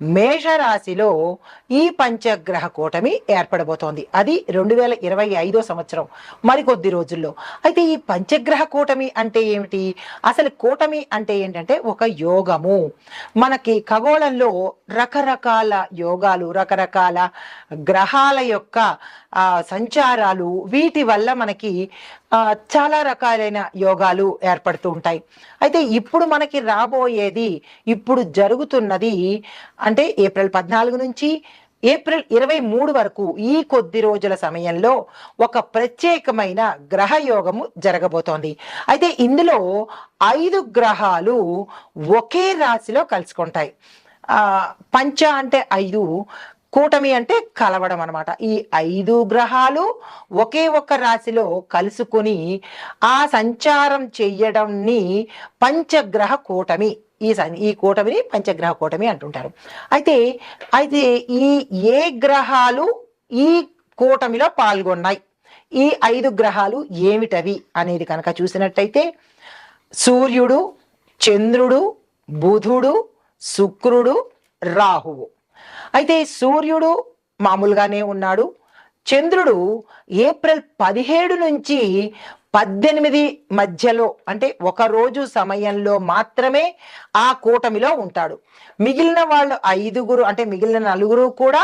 మేషరాశిలో ఈ పంచగ్రహ కూటమి ఏర్పడబోతోంది. అది రెండు వేల ఇరవై ఐదో సంవత్సరం. మరికొద్ది రోజుల్లో. అయితే ఈ పంచగ్రహ కూటమి అంటే ఏమిటి? అసలు కూటమి అంటే ఏంటంటే ఒక యోగము. మనకి ఖగోళంలో రకరకాల యోగాలు రకరకాల గ్రహాల యొక్క సంచారాలు వీటి వల్ల మనకి చాలా రకాలైన యోగాలు ఏర్పడుతూ ఉంటాయి. అయితే ఇప్పుడు మనకి రాబోయేది ఇప్పుడు జరుగుతున్నది అంటే ఏప్రిల్ పద్నాలుగు నుంచి ఏప్రిల్ ఇరవై మూడు వరకు ఈ కొద్ది రోజుల సమయంలో ఒక ప్రత్యేకమైన గ్రహ యోగము జరగబోతోంది. అయితే ఇందులో ఐదు గ్రహాలు ఒకే రాశిలో కలుసుకుంటాయి. పంచ అంటే ఐదు కూటమి అంటే కలవడం అనమాట ఈ ఐదు గ్రహాలు ఒకే ఒక్క రాశిలో కలుసుకుని ఆ సంచారం చెయ్యడంని పంచగ్రహ కూటమి ఈ సం- ఈ కూటమిని పంచగ్రహ కూటమి అంటుంటారు. అయితే అయితే ఈ ఏ గ్రహాలు ఈ కూటమిలో పాల్గొన్నాయి? ఈ ఐదు గ్రహాలు ఏమిటవి అనేది కనుక చూసినట్టయితే సూర్యుడు చంద్రుడు బుధుడు శుక్రుడు రాహువు. అయితే సూర్యుడు మామూలుగానే ఉన్నాడు. చంద్రుడు ఏప్రిల్ పదిహేడు నుంచి పద్దెనిమిది మధ్యలో అంటే ఒక రోజు సమయంలో మాత్రమే ఆ కూటమిలో ఉంటాడు. మిగిలిన వాళ్ళు ఐదుగురు అంటే మిగిలిన నలుగురు కూడా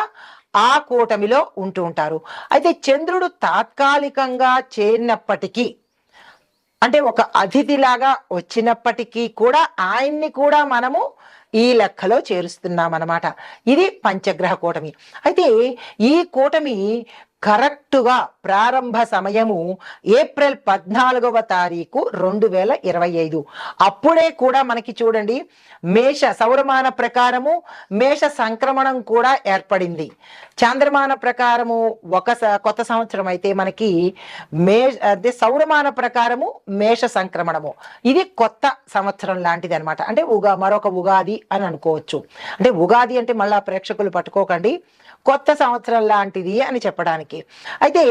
ఆ కూటమిలో ఉంటూ ఉంటారు. అయితే చంద్రుడు తాత్కాలికంగా చేరినప్పటికీ అంటే ఒక అతిథిలాగా వచ్చినప్పటికీ కూడా ఆయన్ని కూడా మనము ఈ లెక్కలో చేరుస్తున్నాం అన్నమాట ఇది పంచగ్రహ కూటమి. అయితే ఈ కూటమి కరెక్టుగా ప్రారంభ సమయము ఏప్రిల్ పద్నాలుగవ తారీఖు రెండు వేల ఇరవై ఐదు. అప్పుడే కూడా మనకి చూడండి మేష సౌరమాన ప్రకారము మేష సంక్రమణం కూడా ఏర్పడింది. చాంద్రమాన ప్రకారము ఒక స- కొత్త సంవత్సరం అయితే మనకి మే అంటే సౌరమాన ప్రకారము మేష సంక్రమణము. ఇది కొత్త సంవత్సరం లాంటిది అనమాట అంటే ఉగా మరొక ఉగాది అని అనుకోవచ్చు. అంటే ఉగాది అంటే మళ్ళా ప్రేక్షకులు పట్టుకోకండి. కొత్త సంవత్సరం లాంటిది అని చెప్పడానికి. అయితే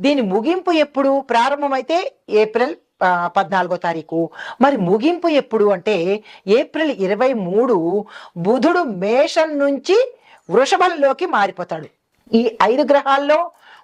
దీని ముగింపు ఎప్పుడు? ప్రారంభమైతే ఏప్రిల్ పద్నాలుగో తారీఖు. మరి ముగింపు ఎప్పుడు అంటే ఏప్రిల్ ఇరవై మూడు బుధుడు మేషం నుంచి వృషభంలోకి మారిపోతాడు. ఈ ఐదు గ్రహాల్లో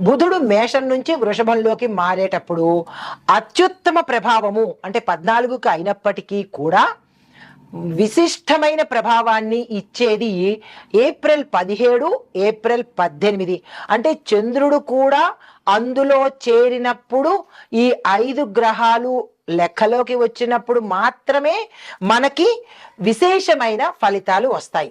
బుధుడు మేషం నుంచి వృషభంలోకి మారేటప్పుడు అత్యుత్తమ ప్రభావము అంటే పద్నాలుగుకి అయినప్పటికీ కూడా విశిష్టమైన ప్రభావాన్ని ఇచ్చేది ఏప్రిల్ పదిహేడు ఏప్రిల్ పద్దెనిమిది. అంటే చంద్రుడు కూడా అందులో చేరినప్పుడు ఈ ఐదు గ్రహాలు లెక్కలోకి వచ్చినప్పుడు మాత్రమే మనకి విశేషమైన ఫలితాలు వస్తాయి.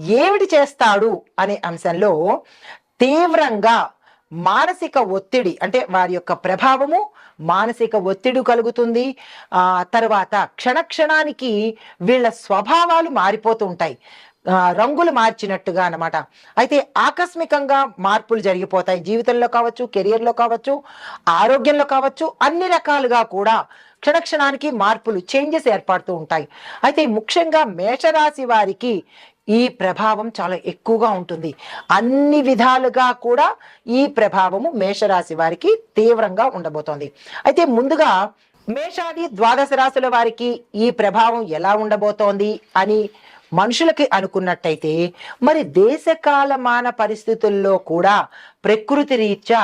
ఏమిటి చేస్తాడు అనే అంశంలో తీవ్రంగా మానసిక ఒత్తిడి అంటే వారి యొక్క ప్రభావము మానసిక ఒత్తిడి కలుగుతుంది. ఆ తర్వాత క్షణక్షణానికి వీళ్ళ స్వభావాలు మారిపోతూ ఉంటాయి. రంగులు మార్చినట్టుగా అనమాట అయితే ఆకస్మికంగా మార్పులు జరిగిపోతాయి. జీవితంలో కావచ్చు కెరియర్లో కావచ్చు ఆరోగ్యంలో కావచ్చు అన్ని రకాలుగా కూడా క్షణక్షణానికి మార్పులు చేంజెస్ ఏర్పడుతూ ఉంటాయి. అయితే ముఖ్యంగా మేషరాశి వారికి ఈ ప్రభావం చాలా ఎక్కువగా ఉంటుంది. అన్ని విధాలుగా కూడా ఈ ప్రభావము మేషరాశి వారికి తీవ్రంగా ఉండబోతోంది. అయితే ముందుగా మేషాది ద్వాదశ రాశుల వారికి ఈ ప్రభావం ఎలా ఉండబోతోంది అని మనుషులకి అనుకున్నట్టయితే మరి దేశకాలమాన పరిస్థితుల్లో కూడా ప్రకృతి రీత్యా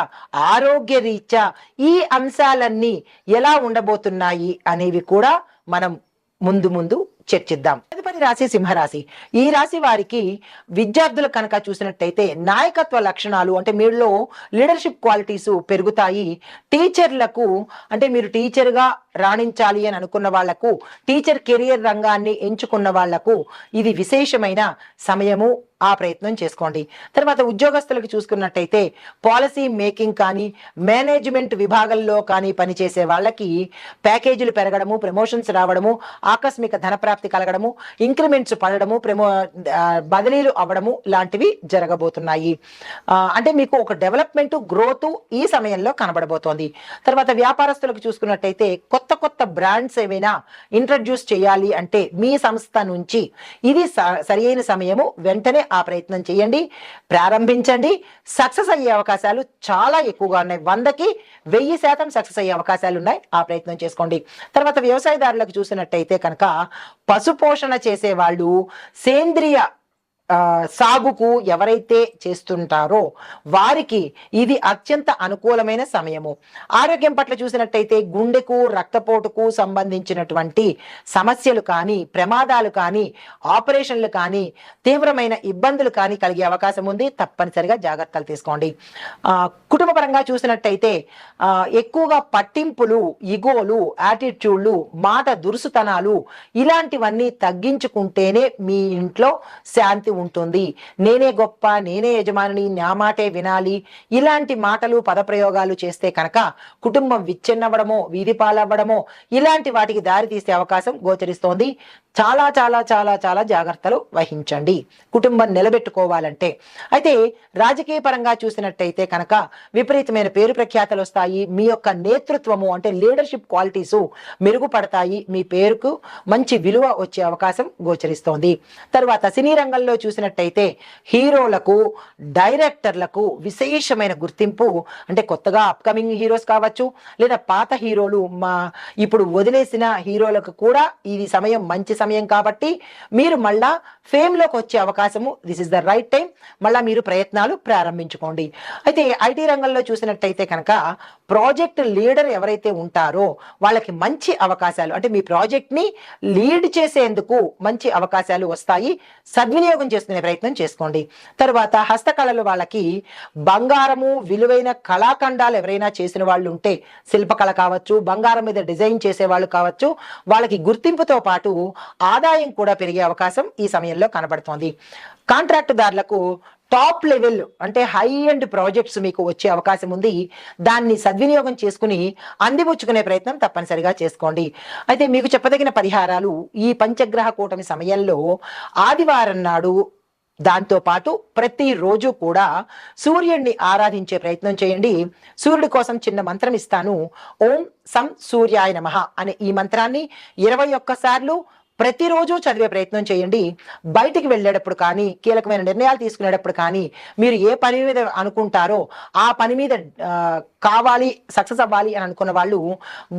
ఆరోగ్య రీత్యా ఈ అంశాలన్నీ ఎలా ఉండబోతున్నాయి అనేవి కూడా మనం ముందు ముందు చర్చిద్దాం. తదుపరి రాశి సింహరాశి. ఈ రాశి వారికి విద్యార్థులు కనుక చూసినట్టయితే నాయకత్వ లక్షణాలు అంటే మీలో లీడర్షిప్ క్వాలిటీస్ పెరుగుతాయి. టీచర్లకు అంటే మీరు టీచర్గా రాణించాలి అని అనుకున్న వాళ్ళకు టీచర్ కెరియర్ రంగాన్ని ఎంచుకున్న వాళ్ళకు ఇది విశేషమైన సమయము ఆ ప్రయత్నం చేసుకోండి. తర్వాత ఉద్యోగస్తులకు చూసుకున్నట్టయితే పాలసీ మేకింగ్ కానీ మేనేజ్మెంట్ విభాగంలో కానీ పనిచేసే వాళ్ళకి ప్యాకేజీలు పెరగడము ప్రమోషన్స్ రావడము ఆకస్మిక ధనప్రాప్తి కలగడము ఇంక్రిమెంట్స్ పడడము ప్రమో బదిలీలు అవ్వడము లాంటివి జరగబోతున్నాయి. అంటే మీకు ఒక డెవలప్మెంట్ గ్రోత్ ఈ సమయంలో కనబడబోతోంది. తర్వాత వ్యాపారస్తులకు చూసుకున్నట్టయితే కొత్త కొత్త బ్రాండ్స్ ఏమైనా ఇంట్రడ్యూస్ చేయాలి అంటే మీ సంస్థ నుంచి ఇది స- సరి అయిన సమయము వెంటనే ఆ ప్రయత్నం చేయండి ప్రారంభించండి. సక్సెస్ అయ్యే అవకాశాలు చాలా ఎక్కువగా ఉన్నాయి. వందకి వెయ్యి శాతం సక్సెస్ అయ్యే అవకాశాలు ఉన్నాయి. ఆ ప్రయత్నం చేసుకోండి. తర్వాత వ్యవసాయదారులకు చూసినట్టయితే కనుక పశుపోషణ చేసే వాళ్ళు సేంద్రియ సాగుకు ఎవరైతే చేస్తుంటారో వారికి ఇది అత్యంత అనుకూలమైన సమయము. ఆరోగ్యం పట్ల చూసినట్టయితే గుండెకు రక్తపోటుకు సంబంధించినటువంటి సమస్యలు కానీ ప్రమాదాలు కానీ ఆపరేషన్లు కానీ తీవ్రమైన ఇబ్బందులు కానీ కలిగే అవకాశం ఉంది. తప్పనిసరిగా జాగ్రత్తలు తీసుకోండి. కుటుంబపరంగా కుటుంబ పరంగా చూసినట్టయితే ఎక్కువగా పట్టింపులు ఇగోలు యాటిట్యూడ్లు మాట దురుసుతనాలు ఇలాంటివన్నీ తగ్గించుకుంటేనే మీ ఇంట్లో శాంతి ఉంటుంది. నేనే గొప్ప నేనే యజమానిని నా మాటే వినాలి. ఇలాంటి మాటలు పదప్రయోగాలు చేస్తే కనుక కుటుంబం విచ్ఛిన్నవ్వడమో వీధి పాలవ్వడమో ఇలాంటి వాటికి దారి తీసే అవకాశం గోచరిస్తోంది. చాలా చాలా చాలా చాలా జాగ్రత్తలు వహించండి. కుటుంబం నిలబెట్టుకోవాలంటే. అయితే రాజకీయ పరంగా చూసినట్టయితే కనుక విపరీతమైన పేరు ప్రఖ్యాతలు వస్తాయి. మీ యొక్క నేతృత్వము అంటే లీడర్షిప్ క్వాలిటీస్ మెరుగుపడతాయి. మీ పేరుకు మంచి విలువ వచ్చే అవకాశం గోచరిస్తోంది. తర్వాత సినీ రంగంలో చూ చూసినట్టయితే హీరోలకు డైరెక్టర్లకు విశేషమైన గుర్తింపు అంటే కొత్తగా అప్కమింగ్ హీరోస్ కావచ్చు లేదా పాత హీరోలు మా ఇప్పుడు వదిలేసిన హీరోలకు కూడా ఇది సమయం మంచి సమయం కాబట్టి మీరు మళ్ళా ఫేమ్లోకి వచ్చే అవకాశము this is the right time మళ్ళా మీరు ప్రయత్నాలు ప్రారంభించుకోండి. అయితే ఐటీ రంగంలో చూసినట్టయితే కనుక ప్రాజెక్ట్ లీడర్ ఎవరైతే ఉంటారో వాళ్ళకి మంచి అవకాశాలు అంటే మీ ప్రాజెక్ట్ని లీడ్ చేసేందుకు మంచి అవకాశాలు వస్తాయి. సద్వినియోగం చేసుకునే ప్రయత్నం చేసుకోండి. తర్వాత హస్తకళలు వాళ్ళకి బంగారము విలువైన కళాఖండాలు ఎవరైనా చేసిన వాళ్ళు ఉంటే శిల్పకళ కావచ్చు బంగారం మీద డిజైన్ చేసే వాళ్ళు కావచ్చు వాళ్ళకి గుర్తింపుతో పాటు ఆదాయం కూడా పెరిగే అవకాశం ఈ సమయంలో కనబడుతోంది. కాంట్రాక్టుదారులకు టాప్ లెవెల్ అంటే హై ఎండ్ ప్రాజెక్ట్స్ మీకు వచ్చే అవకాశం ఉంది. దాన్ని సద్వినియోగం చేసుకుని అందిపుచ్చుకునే ప్రయత్నం తప్పనిసరిగా చేసుకోండి. అయితే మీకు చెప్పదగిన పరిహారాలు ఈ పంచగ్రహ కూటమి సమయంలో ఆదివారం నాడు దాంతో పాటు ప్రతిరోజు కూడా సూర్యుడిని ఆరాధించే ప్రయత్నం చేయండి. సూర్యుడి కోసం చిన్న మంత్రం ఇస్తాను. ఓం సం సూర్యాయ నమః అనే ఈ మంత్రాన్ని ఇరవై ఒక్కసార్లు ప్రతిరోజు చదివే ప్రయత్నం చేయండి. బయటికి వెళ్ళేటప్పుడు కానీ కీలకమైన నిర్ణయాలు తీసుకునేటప్పుడు కానీ మీరు ఏ పని మీద అనుకుంటారో ఆ పని మీద కావాలి సక్సెస్ అవ్వాలి అని అనుకున్న వాళ్ళు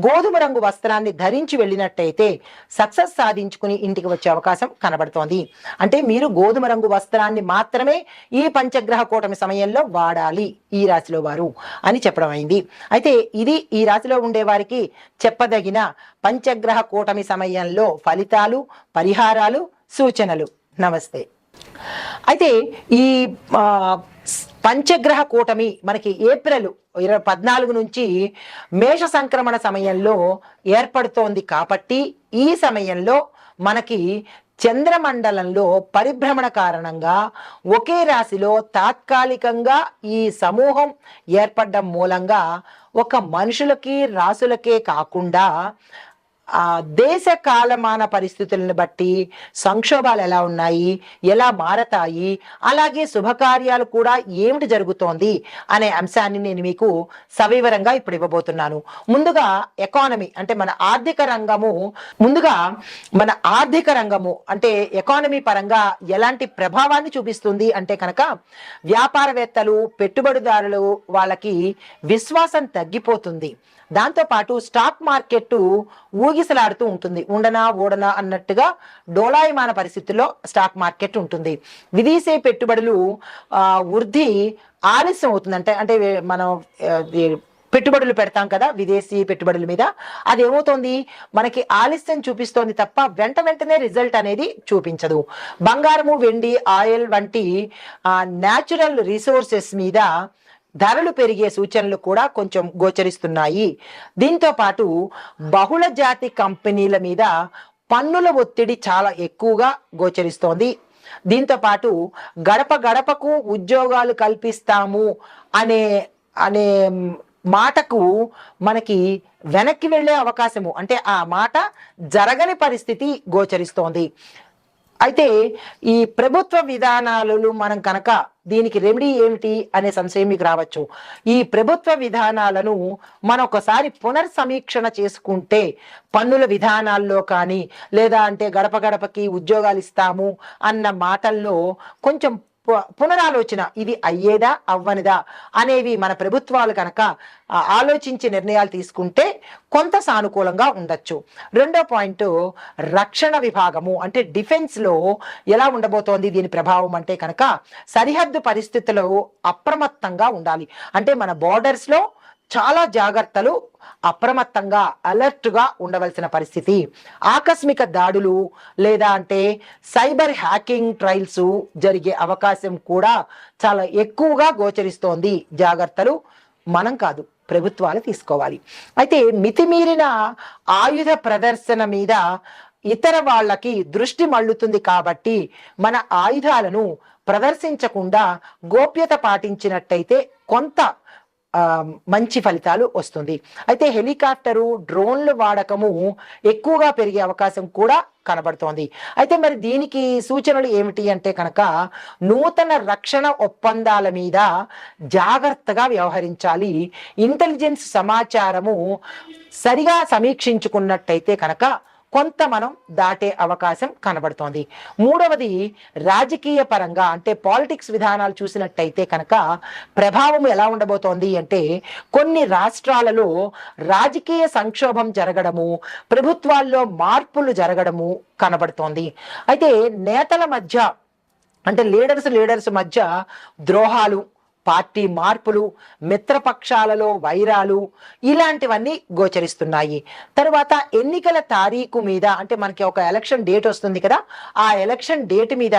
గోధుమ రంగు వస్త్రాన్ని ధరించి వెళ్ళినట్టయితే సక్సెస్ సాధించుకుని ఇంటికి వచ్చే అవకాశం కనబడుతోంది. అంటే మీరు గోధుమ రంగు వస్త్రాన్ని మాత్రమే ఈ పంచగ్రహ కూటమి సమయంలో వాడాలి ఈ రాశిలో వారు అని చెప్పడం అయింది. అయితే ఇది ఈ రాశిలో ఉండే వారికి చెప్పదగిన పంచగ్రహ కూటమి సమయంలో ఫలితాలు పరిహారాలు సూచనలు. నమస్తే. అయితే ఈ పంచగ్రహ కూటమి మనకి ఏప్రిల్ ఇరవై పద్నాలుగు నుంచి మేష సంక్రమణ సమయంలో ఏర్పడుతోంది కాబట్టి ఈ సమయంలో మనకి చంద్రమండలంలో పరిభ్రమణ కారణంగా ఒకే రాశిలో తాత్కాలికంగా ఈ సమూహం ఏర్పడడం మూలంగా ఒక మనుషులకి రాసులకే కాకుండా ఆ దేశ కాలమాన పరిస్థితులను బట్టి సంక్షోభాలు ఎలా ఉన్నాయి ఎలా మారతాయి అలాగే శుభకార్యాలు కూడా ఏమిటి జరుగుతోంది అనే అంశాన్ని నేను మీకు సవివరంగా ఇప్పుడు ఇవ్వబోతున్నాను. ముందుగా ఎకానమీ అంటే మన ఆర్థిక రంగము ముందుగా మన ఆర్థిక రంగము అంటే ఎకానమీ పరంగా ఎలాంటి ప్రభావాన్ని చూపిస్తుంది అంటే కనుక వ్యాపారవేత్తలు పెట్టుబడిదారులు వాళ్ళకి విశ్వాసం తగ్గిపోతుంది. దాంతోపాటు స్టాక్ మార్కెట్ ఊగిసలాడుతూ ఉంటుంది. ఉండనా ఓడనా అన్నట్టుగా డోలాయమాన పరిస్థితుల్లో స్టాక్ మార్కెట్ ఉంటుంది. విదేశీ పెట్టుబడులు వృద్ధి ఆలస్యం అవుతుంది అంటే అంటే మనం పెట్టుబడులు పెడతాం కదా విదేశీ పెట్టుబడుల మీద అది ఏమవుతోంది మనకి ఆలస్యం చూపిస్తోంది తప్ప వెంట వెంటనే రిజల్ట్ అనేది చూపించదు. బంగారము వెండి ఆయిల్ వంటి న్యాచురల్ రిసోర్సెస్ మీద ధరలు పెరిగే సూచనలు కూడా కొంచెం గోచరిస్తున్నాయి. దీంతో పాటు బహుళ జాతి కంపెనీల మీద పన్నుల ఒత్తిడి చాలా ఎక్కువగా గోచరిస్తోంది. దీంతో పాటు గడప గడపకు ఉద్యోగాలు కల్పిస్తాము అనే అనే మాటకు మనకి వెనక్కి వెళ్ళే అవకాశము అంటే ఆ మాట జరగని పరిస్థితి గోచరిస్తోంది. అయితే ఈ ప్రభుత్వ విధానాలు మనం కనుక దీనికి రెమెడీ ఏమిటి అనే సంశయం మీకు రావచ్చు. ఈ ప్రభుత్వ విధానాలను మనం ఒకసారి పునర్సమీక్షణ చేసుకుంటే పన్నుల విధానాల్లో కానీ లేదా అంటే గడప గడపకి ఉద్యోగాలు ఇస్తాము అన్న మాటల్లో కొంచెం పునరాలోచన ఇది అయ్యేదా అవ్వనిదా అనేవి మన ప్రభుత్వాలు కనుక ఆలోచించి నిర్ణయాలు తీసుకుంటే కొంత సానుకూలంగా ఉండొచ్చు. రెండో పాయింట్ రక్షణ విభాగము అంటే డిఫెన్స్లో ఎలా ఉండబోతోంది దీని ప్రభావం అంటే కనుక సరిహద్దు పరిస్థితులు అప్రమత్తంగా ఉండాలి. అంటే మన బార్డర్స్లో చాలా జాగ్రత్తలు అప్రమత్తంగా అలర్ట్గా ఉండవలసిన పరిస్థితి. ఆకస్మిక దాడులు లేదా అంటే సైబర్ హ్యాకింగ్ ట్రయల్స్ జరిగే అవకాశం కూడా చాలా ఎక్కువగా గోచరిస్తోంది. జాగ్రత్తలు మనం కాదు ప్రభుత్వాలు తీసుకోవాలి. అయితే మితిమీరిన ఆయుధ ప్రదర్శన మీద ఇతర వాళ్ళకి దృష్టి మళ్ళుతుంది కాబట్టి మన ఆయుధాలను ప్రదర్శించకుండా గోప్యత పాటించినట్టయితే కొంత మంచి ఫలితాలు వస్తుంది. అయితే హెలికాప్టరు డ్రోన్ల వాడకము ఎక్కువగా పెరిగే అవకాశం కూడా కనబడుతోంది. అయితే మరి దీనికి సూచనలు ఏమిటి అంటే కనుక నూతన రక్షణ ఒప్పందాల మీద జాగ్రత్తగా వ్యవహరించాలి. ఇంటెలిజెన్స్ సమాచారము సరిగా సమీక్షించుకున్నట్టయితే కనుక కొంత మనం దాటే అవకాశం కనబడుతోంది. మూడవది రాజకీయ పరంగా అంటే పాలిటిక్స్ విధానాలు చూసినట్టయితే కనుక ప్రభావం ఎలా ఉండబోతోంది అంటే కొన్ని రాష్ట్రాలలో రాజకీయ సంక్షోభం జరగడము ప్రభుత్వాల్లో మార్పులు జరగడము కనబడుతోంది. అయితే నేతల మధ్య అంటే లీడర్స్ లీడర్స్ మధ్య ద్రోహాలు పార్టీ మార్పులు మిత్రపక్షాలలో వైరాలు ఇలాంటివన్నీ గోచరిస్తున్నాయి. తర్వాత ఎన్నికల తారీఖు మీద అంటే మనకి ఒక ఎలక్షన్ డేట్ వస్తుంది కదా ఆ ఎలక్షన్ డేట్ మీద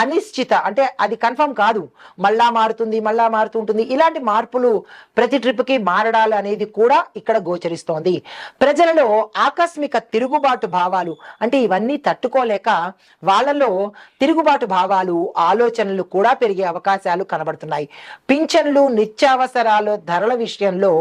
అనిశ్చిత అంటే అది కన్ఫర్మ్ కాదు. మళ్ళా మారుతుంది మళ్ళా మారుతుంటుంది ఇలాంటి మార్పులు ప్రతి ట్రిప్కి మారడాలు అనేది కూడా ఇక్కడ గోచరిస్తోంది. ప్రజలలో ఆకస్మిక తిరుగుబాటు భావాలు అంటే ఇవన్నీ తట్టుకోలేక వాళ్ళలో తిరుగుబాటు భావాలు ఆలోచనలు కూడా పెరిగే అవకాశాలు కనబడుతున్నాయి. పింఛన్లు నిత్యావసరాల ధరల విషయంలో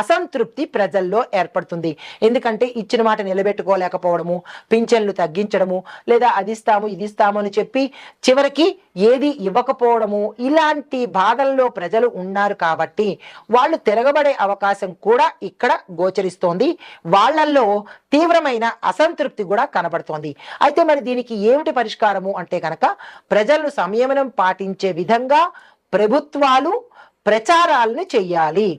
అసంతృప్తి ప్రజల్లో ఏర్పడుతుంది. ఎందుకంటే ఇచ్చిన మాట నిలబెట్టుకోలేకపోవడము పింఛన్లు తగ్గించడము లేదా అది ఇస్తాము ఇది ఇస్తాము అని చెప్పి చివరికి ఏది ఇవ్వకపోవడము ఇలాంటి బాధల్లో ప్రజలు ఉన్నారు కాబట్టి వాళ్ళు తిరగబడే అవకాశం కూడా ఇక్కడ గోచరిస్తోంది. వాళ్ళల్లో తీవ్రమైన అసంతృప్తి కూడా కనబడుతోంది. అయితే మరి దీనికి ఏమిటి పరిష్కారము అంటే కనుక ప్రజలు సంయమనం పాటించే విధంగా ప్రభుత్వాలు ప్రచారాలను చెయ్యాలి.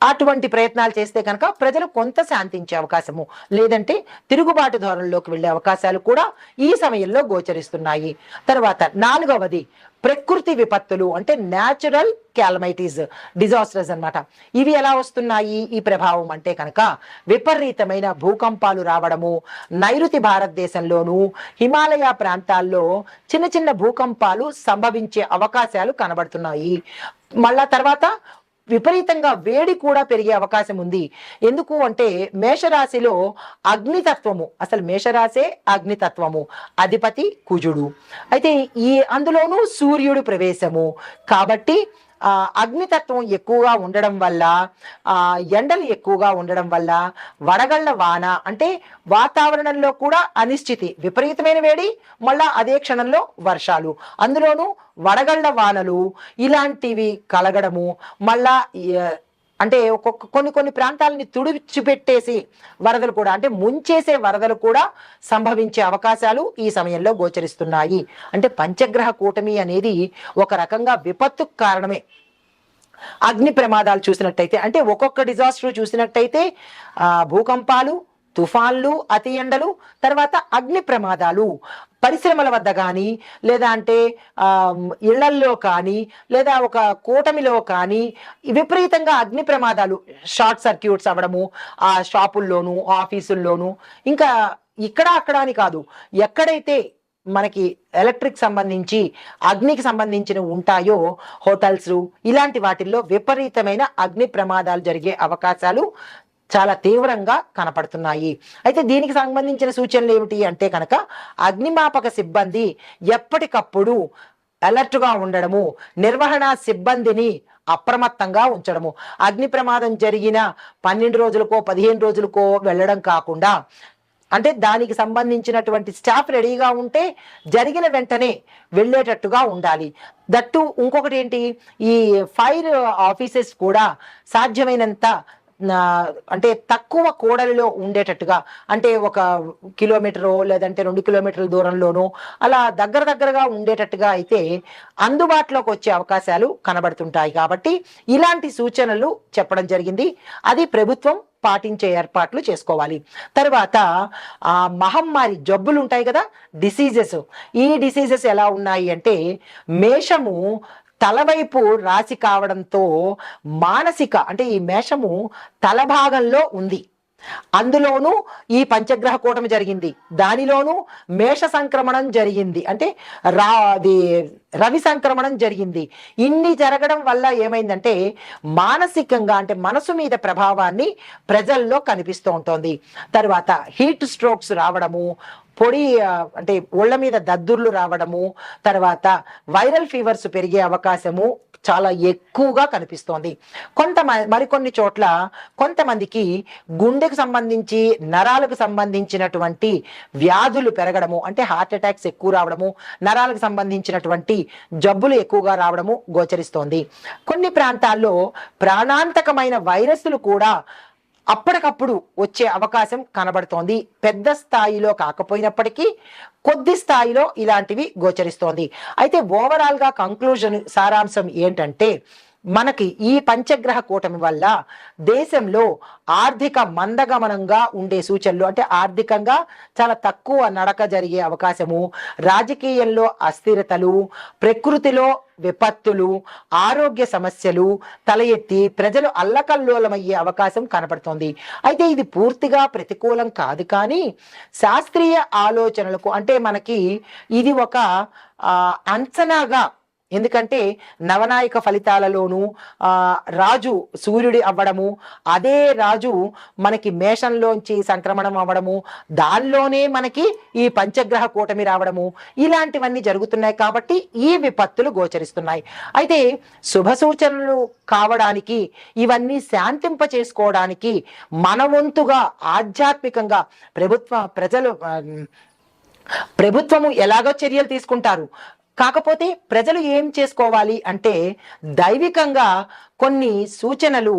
అటువంటి ప్రయత్నాలు చేస్తే కనుక ప్రజలు కొంత శాంతించే అవకాశము లేదంటే తిరుగుబాటు ధోరణిలోకి వెళ్ళే అవకాశాలు కూడా ఈ సమయంలో గోచరిస్తున్నాయి. తర్వాత నాలుగవది ప్రకృతి విపత్తులు అంటే న్యాచురల్ క్యాలమైటీస్ డిజాస్టర్స్ అన్నమాట. ఇవి ఎలా వస్తున్నాయి? ఈ ప్రభావం అంటే కనుక విపరీతమైన భూకంపాలు రావడము నైరుతి భారతదేశంలోను హిమాలయ ప్రాంతాల్లో చిన్న చిన్న భూకంపాలు సంభవించే అవకాశాలు కనబడుతున్నాయి. మళ్ళా తర్వాత విపరీతంగా వేడి కూడా పెరిగే అవకాశం ఉంది. ఎందుకు అంటే మేషరాశిలో అగ్నితత్వము. అసలు మేషరాశే అగ్నితత్వము. అధిపతి కుజుడు. అయితే ఈ అందులోనూ సూర్యుడు ప్రవేశము. కాబట్టి అగ్నితత్వం ఎక్కువగా ఉండడం వల్ల ఎండలు ఎక్కువగా ఉండడం వల్ల వడగళ్ళ వాన అంటే వాతావరణంలో కూడా అనిశ్చితి విపరీతమైన వేడి మళ్ళా అదే క్షణంలో వర్షాలు. అందులోనూ వడగళ్ళ వానలు ఇలాంటివి కలగడము మళ్ళా అంటే ఒక్కొక్క కొన్ని కొన్ని ప్రాంతాలని తుడిచిపెట్టేసి వరదలు కూడా అంటే ముంచేసే వరదలు కూడా సంభవించే అవకాశాలు ఈ సమయంలో గోచరిస్తున్నాయి. అంటే పంచగ్రహ కూటమి అనేది ఒక రకంగా విపత్తుకు కారణమే. అగ్ని ప్రమాదాలు చూసినట్టయితే అంటే ఒక్కొక్క డిజాస్టర్ చూసినట్టయితే భూకంపాలు తుఫాన్లు అతి ఎండలు తర్వాత అగ్ని ప్రమాదాలు. పరిశ్రమల వద్ద కానీ లేదా అంటే ఇళ్ళల్లో కానీ లేదా ఒక కూటమిలో కానీ విపరీతంగా అగ్ని ప్రమాదాలు షార్ట్ సర్క్యూట్స్ అవ్వడము ఆ షాపుల్లోను ఆఫీసుల్లోను. ఇంకా ఇక్కడ అక్కడ అని కాదు ఎక్కడైతే మనకి ఎలక్ట్రిక్ సంబంధించి అగ్నికి సంబంధించినవి ఉంటాయో హోటల్స్ ఇలాంటి వాటిల్లో విపరీతమైన అగ్ని ప్రమాదాలు జరిగే అవకాశాలు చాలా తీవ్రంగా కనపడుతున్నాయి. అయితే దీనికి సంబంధించిన సూచనలు ఏమిటి అంటే కనుక అగ్నిమాపక సిబ్బంది ఎప్పటికప్పుడు అలర్ట్గా ఉండడము నిర్వహణ సిబ్బందిని అప్రమత్తంగా ఉంచడము. అగ్ని ప్రమాదం జరిగిన పన్నెండు రోజులకో పదిహేను రోజులకో వెళ్ళడం కాకుండా అంటే దానికి సంబంధించినటువంటి స్టాఫ్ రెడీగా ఉంటే జరిగిన వెంటనే వెళ్ళేటట్టుగా ఉండాలి. దట్టు ఇంకొకటి ఏంటి? ఈ ఫైర్ ఆఫీసెస్ కూడా సాధ్యమైనంత అంటే తక్కువ కూడలిలో ఉండేటట్టుగా అంటే ఒక కిలోమీటరు లేదంటే రెండు కిలోమీటర్ల దూరంలోనో అలా దగ్గర దగ్గరగా ఉండేటట్టుగా అయితే అందుబాటులోకి వచ్చే అవకాశాలు కనబడుతుంటాయి. కాబట్టి ఇలాంటి సూచనలు చెప్పడం జరిగింది. అది ప్రభుత్వం పాటించే ఏర్పాట్లు చేసుకోవాలి. తర్వాత ఆ మహమ్మారి జబ్బులు ఉంటాయి కదా డిసీజెస్. ఈ డిసీజెస్ ఎలా ఉన్నాయి అంటే మేషము తలవైపు రాశి కావడంతో మానసిక అంటే ఈ మేషము తల భాగంలో ఉంది. అందులోనూ ఈ పంచగ్రహ కూటమి జరిగింది. దానిలోనూ మేష సంక్రమణం జరిగింది. అంటే రా అది రవి సంక్రమణం జరిగింది. ఇన్ని జరగడం వల్ల ఏమైందంటే మానసికంగా అంటే మనసు మీద ప్రభావాన్ని ప్రజల్లో కనిపిస్తూ ఉంటుంది. తర్వాత హీట్ స్ట్రోక్స్ రావడము పొడి అంటే ఒళ్ళ మీద దద్దుర్లు రావడము తర్వాత వైరల్ ఫీవర్స్ పెరిగే అవకాశము చాలా ఎక్కువగా కనిపిస్తోంది. కొంత మరికొన్ని చోట్ల కొంతమందికి గుండెకు సంబంధించి నరాలకు సంబంధించినటువంటి వ్యాధులు పెరగడము అంటే హార్ట్ అటాక్స్ ఎక్కువ రావడము నరాలకు సంబంధించినటువంటి జబ్బులు ఎక్కువగా రావడము గోచరిస్తోంది. కొన్ని ప్రాంతాల్లో ప్రాణాంతకమైన వైరస్లు కూడా అప్పటికప్పుడు వచ్చే అవకాశం కనబడుతోంది. పెద్ద స్థాయిలో కాకపోయినప్పటికీ కొద్ది స్థాయిలో ఇలాంటివి గోచరిస్తోంది. అయితే ఓవరాల్గా కంక్లూజన్ సారాంశం ఏంటంటే మనకి ఈ పంచగ్రహ కూటమి వల్ల దేశంలో ఆర్థిక మందగమనంగా ఉండే సూచనలు అంటే ఆర్థికంగా చాలా తక్కువ నడక జరిగే అవకాశము రాజకీయంలో అస్థిరతలు ప్రకృతిలో విపత్తులు ఆరోగ్య సమస్యలు తల ఎత్తి ప్రజలు అల్లకల్లోలమయ్యే అవకాశం కనపడుతోంది. అయితే ఇది పూర్తిగా ప్రతికూలం కాదు కానీ శాస్త్రీయ ఆలోచనలకు అంటే మనకి ఇది ఒక అంచనాగా ఎందుకంటే నవనాయక ఫలితాలలోనూ రాజు సూర్యుడి అవ్వడము అదే రాజు మనకి మేషంలోంచి సంక్రమణం అవ్వడము దానిలోనే మనకి ఈ పంచగ్రహ కూటమి రావడము ఇలాంటివన్నీ జరుగుతున్నాయి కాబట్టి ఈ విపత్తులు గోచరిస్తున్నాయి. అయితే శుభ సూచనలు కావడానికి ఇవన్నీ శాంతింప చేసుకోవడానికి మన వంతుగా ఆధ్యాత్మికంగా ప్రభుత్వ ప్రజలు ప్రభుత్వము ఎలాగో చర్యలు తీసుకుంటారు. కాకపోతే ప్రజలు ఏం చేసుకోవాలి అంటే దైవికంగా కొన్ని సూచనలు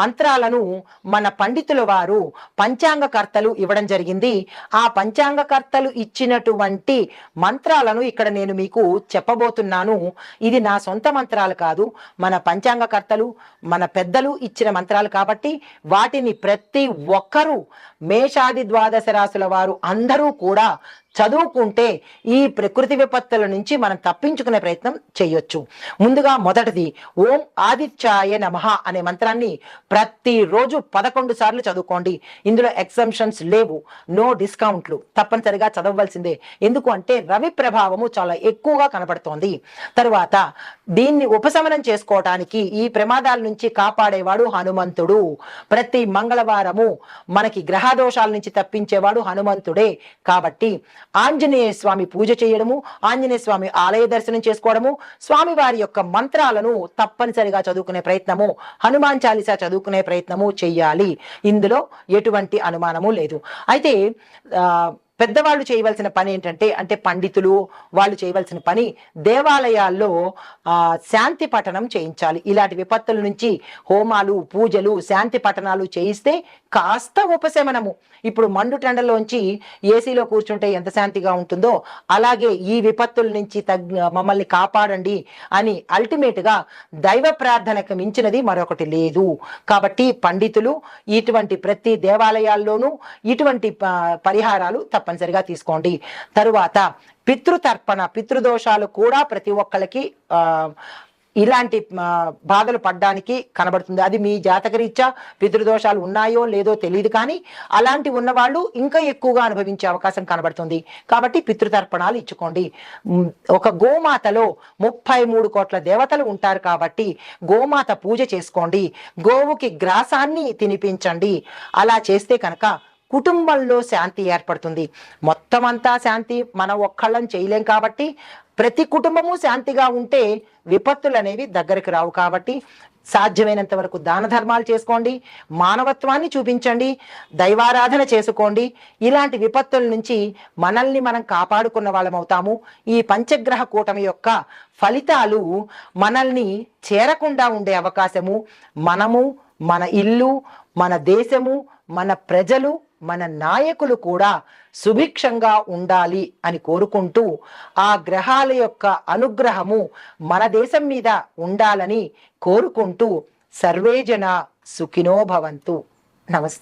మంత్రాలను మన పండితుల వారు పంచాంగకర్తలు ఇవ్వడం జరిగింది. ఆ పంచాంగకర్తలు ఇచ్చినటువంటి మంత్రాలను ఇక్కడ నేను మీకు చెప్పబోతున్నాను. ఇది నా సొంత మంత్రాలు కాదు. మన పంచాంగకర్తలు మన పెద్దలు ఇచ్చిన మంత్రాలు కాబట్టి వాటిని ప్రతి ఒక్కరూ మేషాది ద్వాదశ రాశుల వారు అందరూ కూడా చదువుకుంటే ఈ ప్రకృతి విపత్తుల నుంచి మనం తప్పించుకునే ప్రయత్నం చేయొచ్చు. ముందుగా మొదటిది ఓం ఆదిత్యాయ నమః అనే మంత్రాన్ని ప్రతిరోజు పదకొండు సార్లు చదువుకోండి. ఇందులో ఎగ్జంప్షన్స్ లేవు నో డిస్కౌంట్లు. తప్పనిసరిగా చదవవలసిందే. ఎందుకు అంటే రవి ప్రభావము చాలా ఎక్కువగా కనబడుతోంది. తరువాత దీన్ని ఉపశమనం చేసుకోవటానికి ఈ ప్రమాదాల నుంచి కాపాడేవాడు హనుమంతుడు. ప్రతి మంగళవారము మనకి గ్రహదోషాల నుంచి తప్పించేవాడు హనుమంతుడే. కాబట్టి ఆంజనేయ స్వామి పూజ చేయడము ఆంజనేయ స్వామి ఆలయ దర్శనం చేసుకోవడము స్వామి వారి యొక్క మంత్రాలను తప్పనిసరిగా చదువుకునే ప్రయత్నము హనుమాన్ చాలీసా చదువుకునే ప్రయత్నము చెయ్యాలి ఇందులో ఎటువంటి అనుమానము లేదు. అయితే ఆ, పెద్దవాళ్ళు చేయవలసిన పని ఏంటంటే అంటే పండితులు వాళ్ళు చేయవలసిన పని దేవాలయాల్లో శాంతి పఠనం చేయించాలి. ఇలాంటి విపత్తుల నుంచి హోమాలు పూజలు శాంతి పఠనాలు చేయిస్తే కాస్త ఉపశమనము. ఇప్పుడు మండు టెండలోంచి ఏసీలో కూర్చుంటే ఎంత శాంతిగా ఉంటుందో అలాగే ఈ విపత్తుల నుంచి తగ్గ మమ్మల్ని కాపాడండి అని అల్టిమేట్గా దైవ ప్రార్థనకు మించినది మరొకటి లేదు. కాబట్టి పండితులు ఇటువంటి ప్రతి దేవాలయాల్లోనూ ఇటువంటి పరిహారాలు పరిహారాలు తప్పనిసరిగా తీసుకోండి. తరువాత పితృతర్పణ పితృదోషాలు కూడా ప్రతి ఒక్కరికి ఇలాంటి బాధలు పడ్డానికి కనబడుతుంది. అది మీ జాతకరీత్యా పితృదోషాలు ఉన్నాయో లేదో తెలియదు కానీ అలాంటి ఉన్నవాళ్ళు ఇంకా ఎక్కువగా అనుభవించే అవకాశం కనబడుతుంది. కాబట్టి పితృతర్పణాలు ఇచ్చుకోండి. ఒక గోమాతలో ముప్పై మూడు కోట్ల దేవతలు ఉంటారు కాబట్టి గోమాత పూజ చేసుకోండి. గోవుకి గ్రాసాన్ని తినిపించండి. అలా చేస్తే కనుక కుటుంబంలో శాంతి ఏర్పడుతుంది. మొత్తం అంతా శాంతి మనం ఒక్కళ్ళం చేయలేం కాబట్టి ప్రతి కుటుంబము శాంతిగా ఉంటే విపత్తులు అనేవి దగ్గరికి రావు కాబట్టి సాధ్యమైనంత వరకు దాన ధర్మాలు చేసుకోండి మానవత్వాన్ని చూపించండి దైవారాధన చేసుకోండి. ఇలాంటి విపత్తుల నుంచి మనల్ని మనం కాపాడుకున్న వాళ్ళం అవుతాము. ఈ పంచగ్రహ కూటమి యొక్క ఫలితాలు మనల్ని చేరకుండా ఉండే అవకాశము మనము మన ఇల్లు మన దేశము మన ప్రజలు మన నాయకులు కూడా సుభిక్షంగా ఉండాలి అని కోరుకుంటూ ఆ గ్రహాల యొక్క అనుగ్రహము మన దేశం మీద ఉండాలని కోరుకుంటూ సర్వేజన సుఖినో భవంతు. నమస్తే.